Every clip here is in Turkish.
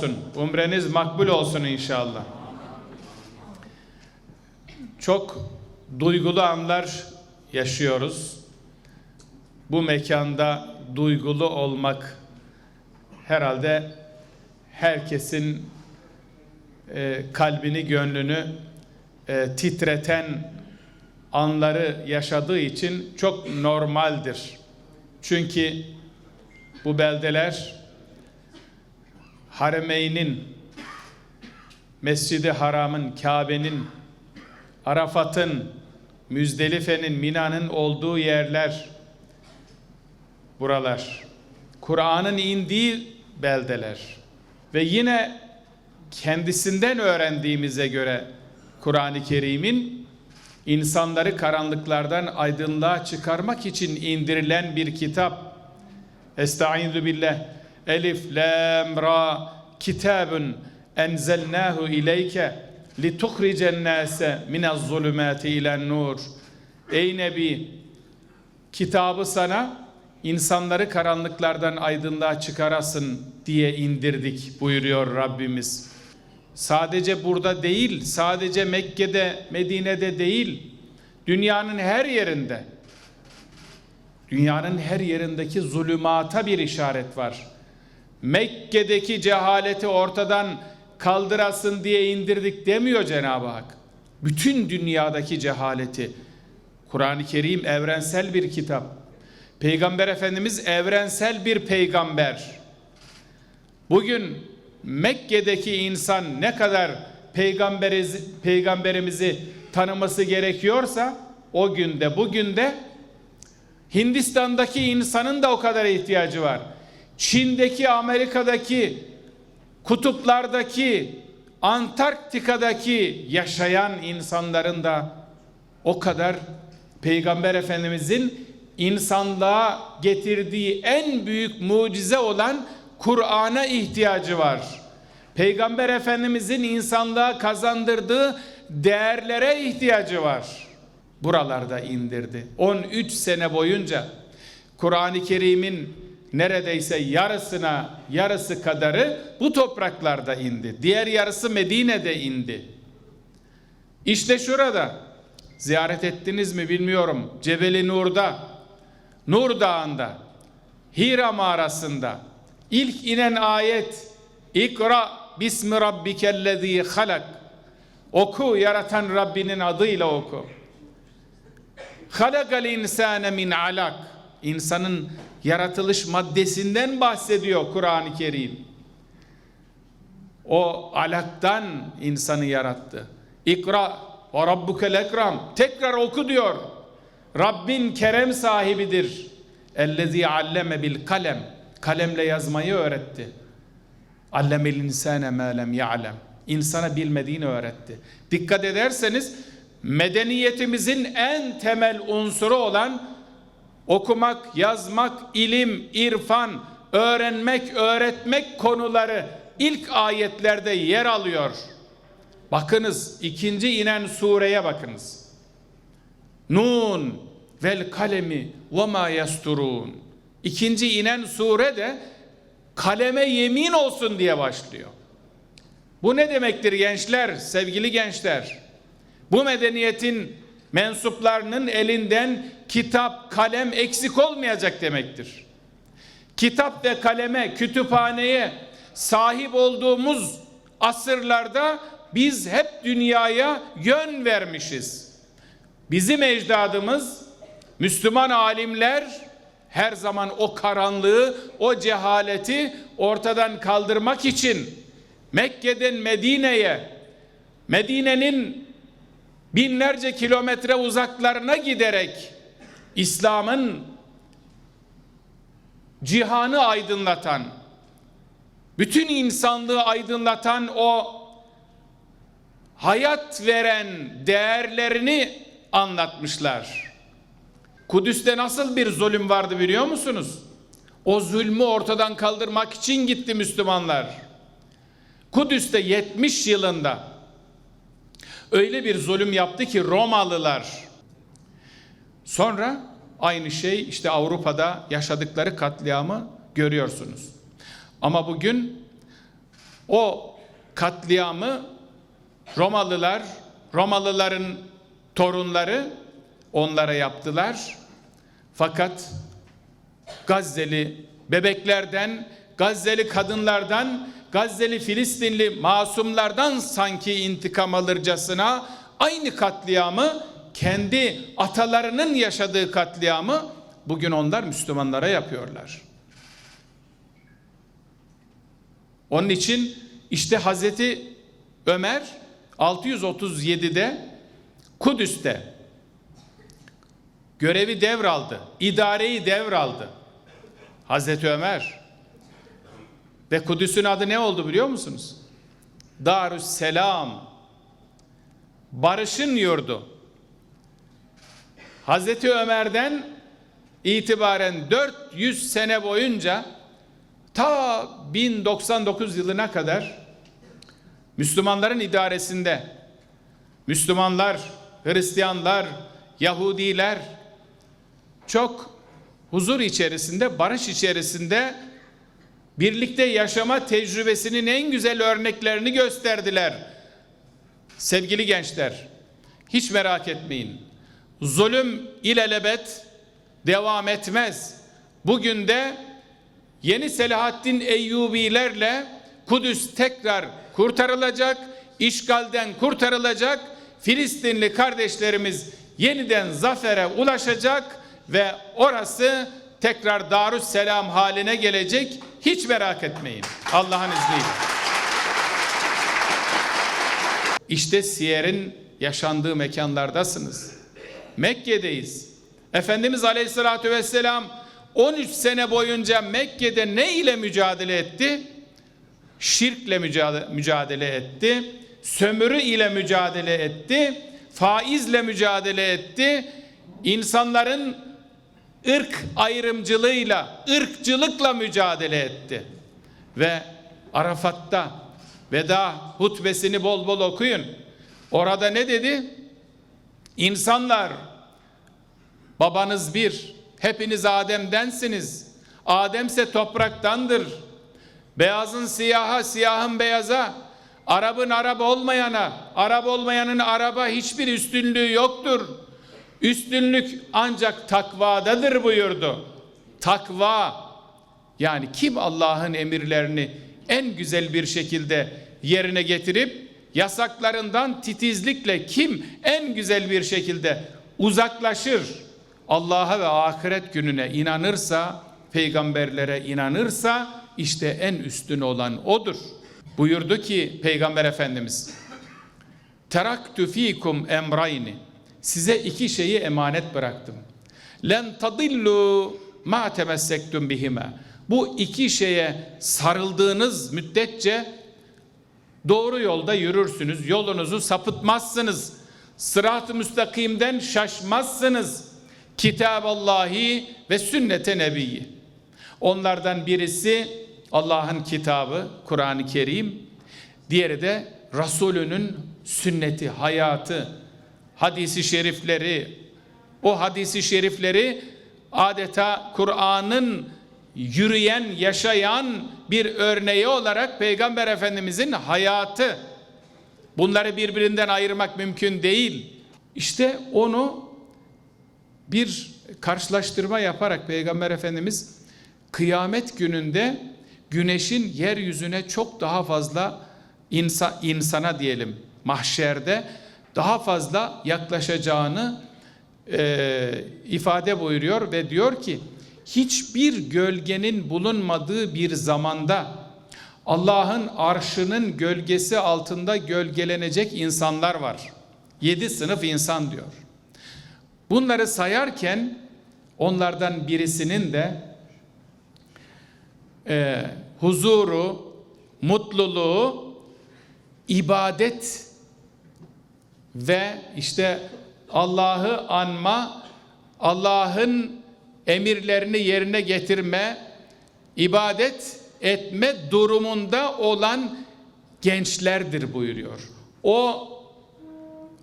olsun. Umreniz makbul olsun inşallah. Çok duygulu anlar yaşıyoruz. Bu mekanda duygulu olmak herhalde herkesin e, kalbini, gönlünü e, titreten anları yaşadığı için çok normaldir. Çünkü bu beldeler Haremeyn'in, Mescid-i Haram'ın, Kabe'nin, Arafat'ın, Müzdelife'nin, Mina'nın olduğu yerler buralar. Kur'an'ın indiği beldeler. Ve yine kendisinden öğrendiğimize göre Kur'an-ı Kerim'in insanları karanlıklardan aydınlığa çıkarmak için indirilen bir kitap. Estaizu billah. Elif, Lam, Ra, kitabun enzelnahu ileyke lituhricen nase minez zulümati ilen nur. Ey Nebi, kitabı sana insanları karanlıklardan aydınlığa çıkarasın diye indirdik buyuruyor Rabbimiz. Sadece burada değil, sadece Mekke'de, Medine'de değil, dünyanın her yerinde, dünyanın her yerindeki zulümata bir işaret var. Mekke'deki cehaleti ortadan kaldırasın diye indirdik demiyor Cenab-ı Hak. Bütün dünyadaki cehaleti, Kur'an-ı Kerim evrensel bir kitap. Peygamber Efendimiz evrensel bir peygamber. Bugün Mekke'deki insan ne kadar peygamberiz, peygamberimizi tanıması gerekiyorsa o günde bugün de Hindistan'daki insanın da o kadar ihtiyacı var. Çin'deki, Amerika'daki, kutuplardaki, Antarktika'daki yaşayan insanların da o kadar Peygamber Efendimizin insanlığa getirdiği en büyük mucize olan Kur'an'a ihtiyacı var. Peygamber Efendimizin insanlığa kazandırdığı değerlere ihtiyacı var. Buralarda indirdi. 13 sene boyunca Kur'an-ı Kerim'in neredeyse yarısına yarısı kadarı bu topraklarda indi. Diğer yarısı Medine'de indi. İşte şurada ziyaret ettiniz mi bilmiyorum. Cebeli Nur'da, Nur Dağı'nda, Hira mağarasında ilk inen ayet İkra bismi rabbikellezî halak Oku yaratan Rabbinin adıyla oku. Halakal insane min alak. İnsanın yaratılış maddesinden bahsediyor Kur'an-ı Kerim. O alaktan insanı yarattı. İkra ve rabbukel ekram. Tekrar oku diyor. Rabbin kerem sahibidir. Ellezî alleme bil kalem. Kalemle yazmayı öğretti. Allemel insane ma lem ya'lem. İnsana bilmediğini öğretti. Dikkat ederseniz medeniyetimizin en temel unsuru olan okumak, yazmak, ilim, irfan, öğrenmek, öğretmek konuları ilk ayetlerde yer alıyor. Bakınız ikinci inen sureye bakınız. Nun vel kalemi ve ma yasturun. İkinci inen sure de kaleme yemin olsun diye başlıyor. Bu ne demektir gençler, sevgili gençler? Bu medeniyetin mensuplarının elinden kitap, kalem eksik olmayacak demektir. Kitap ve kaleme, kütüphaneye sahip olduğumuz asırlarda biz hep dünyaya yön vermişiz. Bizim ecdadımız, Müslüman alimler her zaman o karanlığı, o cehaleti ortadan kaldırmak için Mekke'den Medine'ye, Medine'nin binlerce kilometre uzaklarına giderek İslam'ın cihanı aydınlatan, bütün insanlığı aydınlatan o hayat veren değerlerini anlatmışlar. Kudüs'te nasıl bir zulüm vardı biliyor musunuz? O zulmü ortadan kaldırmak için gitti Müslümanlar. Kudüs'te 70 yılında öyle bir zulüm yaptı ki Romalılar sonra aynı şey işte Avrupa'da yaşadıkları katliamı görüyorsunuz. Ama bugün O katliamı Romalılar, Romalıların torunları onlara yaptılar. Fakat Gazze'li bebeklerden, Gazze'li kadınlardan, Gazze'li Filistinli masumlardan sanki intikam alırcasına aynı katliamı kendi atalarının yaşadığı katliamı bugün onlar Müslümanlara yapıyorlar. Onun için işte Hazreti Ömer 637'de Kudüs'te görevi devraldı, idareyi devraldı. Hazreti Ömer ve Kudüs'ün adı ne oldu biliyor musunuz? Darüsselam. Barışın yurdu. Hazreti Ömer'den itibaren 400 sene boyunca ta 1099 yılına kadar Müslümanların idaresinde Müslümanlar, Hristiyanlar, Yahudiler çok huzur içerisinde, barış içerisinde birlikte yaşama tecrübesinin en güzel örneklerini gösterdiler. Sevgili gençler, hiç merak etmeyin. Zulüm ilelebet devam etmez. Bugün de yeni Selahaddin Eyyubilerle Kudüs tekrar kurtarılacak, işgalden kurtarılacak. Filistinli kardeşlerimiz yeniden zafere ulaşacak ve orası tekrar Darüsselam haline gelecek. Hiç merak etmeyin. Allah'ın izniyle. İşte Siyer'in yaşandığı mekanlardasınız. Mekke'deyiz. Efendimiz Aleyhisselatü Vesselam 13 sene boyunca Mekke'de ne ile mücadele etti? Şirkle mücadele etti. Sömürü ile mücadele etti. Faizle mücadele etti. İnsanların ırk ayrımcılığıyla, ırkçılıkla mücadele etti. Ve Arafat'ta veda hutbesini bol bol okuyun. Orada ne dedi? İnsanlar babanız bir, hepiniz Adem'densiniz. Ademse topraktandır. Beyazın siyaha, siyahın beyaza, Arap'ın Arap olmayana, Arap olmayanın araba hiçbir üstünlüğü yoktur. Üstünlük ancak takvadadır buyurdu. Takva yani kim Allah'ın emirlerini en güzel bir şekilde yerine getirip yasaklarından titizlikle kim en güzel bir şekilde uzaklaşır Allah'a ve ahiret gününe inanırsa peygamberlere inanırsa işte en üstün olan odur. Buyurdu ki Peygamber Efendimiz Teraktu fikum emrayni Size iki şeyi emanet bıraktım. Len tadillu ma temessektum bihime. Bu iki şeye sarıldığınız müddetçe doğru yolda yürürsünüz. Yolunuzu sapıtmazsınız. Sırat-ı müstakimden şaşmazsınız. Kitaballahi ve sünnete nebiyyi. Onlardan birisi Allah'ın kitabı, Kur'an-ı Kerim. Diğeri de Resulünün sünneti, hayatı, hadisi şerifleri, o hadisi şerifleri adeta Kur'an'ın yürüyen, yaşayan bir örneği olarak Peygamber Efendimizin hayatı. Bunları birbirinden ayırmak mümkün değil. İşte onu bir karşılaştırma yaparak Peygamber Efendimiz kıyamet gününde güneşin yeryüzüne çok daha fazla insa, insana diyelim mahşerde daha fazla yaklaşacağını e, ifade buyuruyor ve diyor ki hiçbir gölgenin bulunmadığı bir zamanda Allah'ın arşının gölgesi altında gölgelenecek insanlar var. Yedi sınıf insan diyor. Bunları sayarken onlardan birisinin de e, huzuru, mutluluğu, ibadet ve işte Allah'ı anma, Allah'ın emirlerini yerine getirme, ibadet etme durumunda olan gençlerdir buyuruyor. O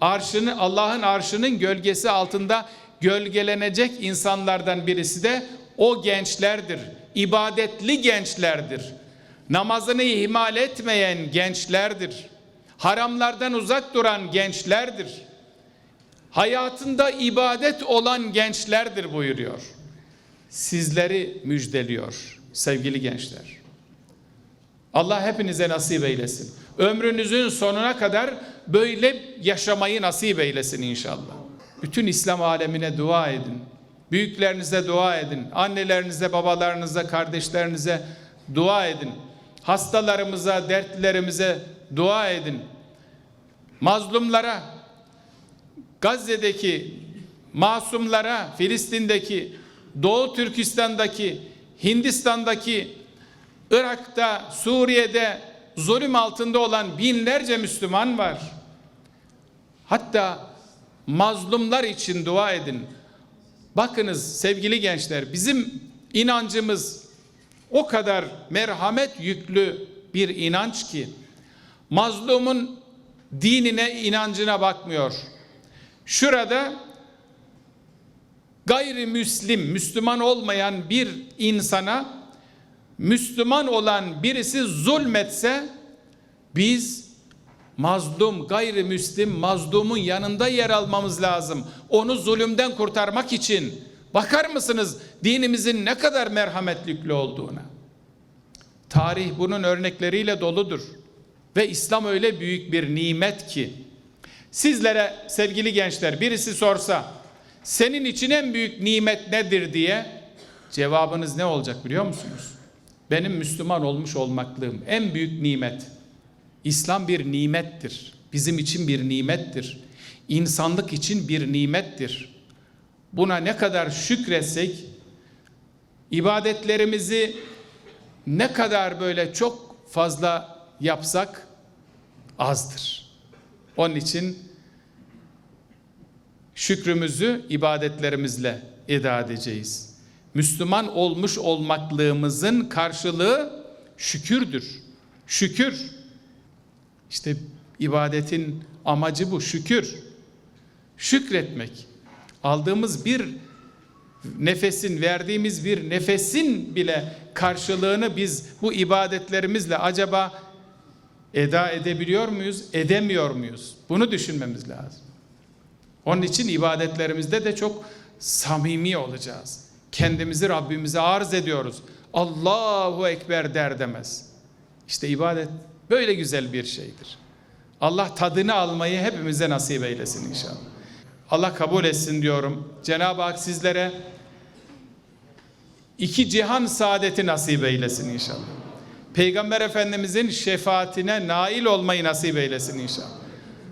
arşını Allah'ın arşının gölgesi altında gölgelenecek insanlardan birisi de o gençlerdir. İbadetli gençlerdir. namazını ihmal etmeyen gençlerdir. Haramlardan uzak duran gençlerdir. Hayatında ibadet olan gençlerdir buyuruyor. Sizleri müjdeliyor sevgili gençler. Allah hepinize nasip eylesin. Ömrünüzün sonuna kadar böyle yaşamayı nasip eylesin inşallah. Bütün İslam alemine dua edin. Büyüklerinize dua edin. Annelerinize, babalarınıza, kardeşlerinize dua edin. Hastalarımıza, dertlilerimize dua edin. Mazlumlara, Gazze'deki masumlara, Filistin'deki, Doğu Türkistan'daki, Hindistan'daki, Irak'ta, Suriye'de zulüm altında olan binlerce Müslüman var. Hatta mazlumlar için dua edin. Bakınız sevgili gençler bizim inancımız o kadar merhamet yüklü bir inanç ki mazlumun dinine inancına bakmıyor. Şurada gayrimüslim, Müslüman olmayan bir insana Müslüman olan birisi zulmetse biz mazlum, gayrimüslim mazlumun yanında yer almamız lazım. Onu zulümden kurtarmak için. Bakar mısınız dinimizin ne kadar merhametlikli olduğuna? Tarih bunun örnekleriyle doludur. Ve İslam öyle büyük bir nimet ki sizlere sevgili gençler birisi sorsa senin için en büyük nimet nedir diye cevabınız ne olacak biliyor musunuz? Benim Müslüman olmuş olmaklığım en büyük nimet. İslam bir nimettir. Bizim için bir nimettir. İnsanlık için bir nimettir. Buna ne kadar şükretsek, ibadetlerimizi ne kadar böyle çok fazla yapsak azdır. Onun için şükrümüzü ibadetlerimizle eda edeceğiz. Müslüman olmuş olmaklığımızın karşılığı şükürdür. Şükür. İşte ibadetin amacı bu şükür. Şükretmek. Aldığımız bir nefesin, verdiğimiz bir nefesin bile karşılığını biz bu ibadetlerimizle acaba eda edebiliyor muyuz, edemiyor muyuz? Bunu düşünmemiz lazım. Onun için ibadetlerimizde de çok samimi olacağız. Kendimizi Rabbimize arz ediyoruz. Allahu Ekber der demez. İşte ibadet böyle güzel bir şeydir. Allah tadını almayı hepimize nasip eylesin inşallah. Allah kabul etsin diyorum. Cenab-ı Hak sizlere iki cihan saadeti nasip eylesin inşallah. Peygamber Efendimizin şefaatine nail olmayı nasip eylesin inşallah.